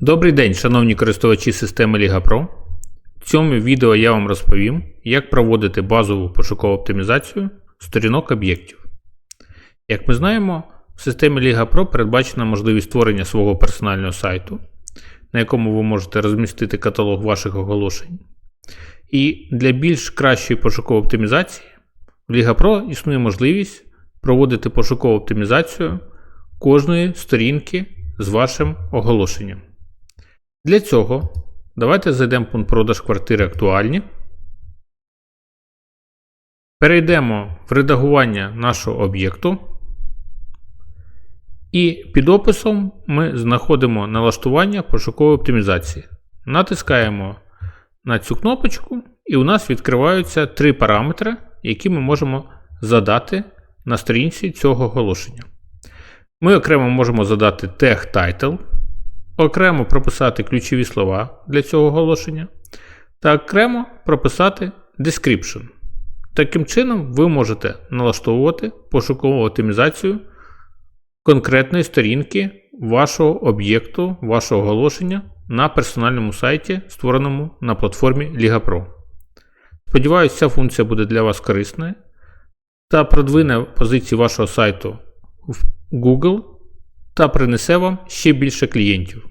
Добрий день, шановні користувачі системи Liga Pro. В цьому відео я вам розповім, як проводити базову пошукову оптимізацію сторінок об'єктів. Як ми знаємо, в системі Liga Pro передбачена можливість створення свого персонального сайту, на якому ви можете розмістити каталог ваших оголошень. І для більш кращої пошукової оптимізації в Liga Pro існує можливість проводити пошукову оптимізацію кожної сторінки з вашим оголошенням. Для цього давайте зайдемо в пункт продаж квартири актуальні. Перейдемо в редагування нашого об'єкту. І під описом ми знаходимо налаштування пошукової оптимізації. Натискаємо на цю кнопочку, і у нас відкриваються три параметри, які ми можемо задати на сторінці цього оголошення. Ми окремо можемо задати tag title, окремо прописати ключові слова для цього оголошення, та окремо прописати description. Таким чином, ви можете налаштовувати пошукову оптимізацію конкретної сторінки вашого об'єкту, вашого оголошення на персональному сайті, створеному на платформі Liga Pro. Сподіваюся, ця функція буде для вас корисною та продвине позиції вашого сайту в Google та принесе вам ще більше клієнтів.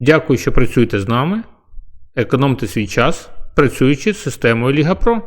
Дякую, що працюєте з нами. Економте свій час, працюючи з системою Ліга Pro.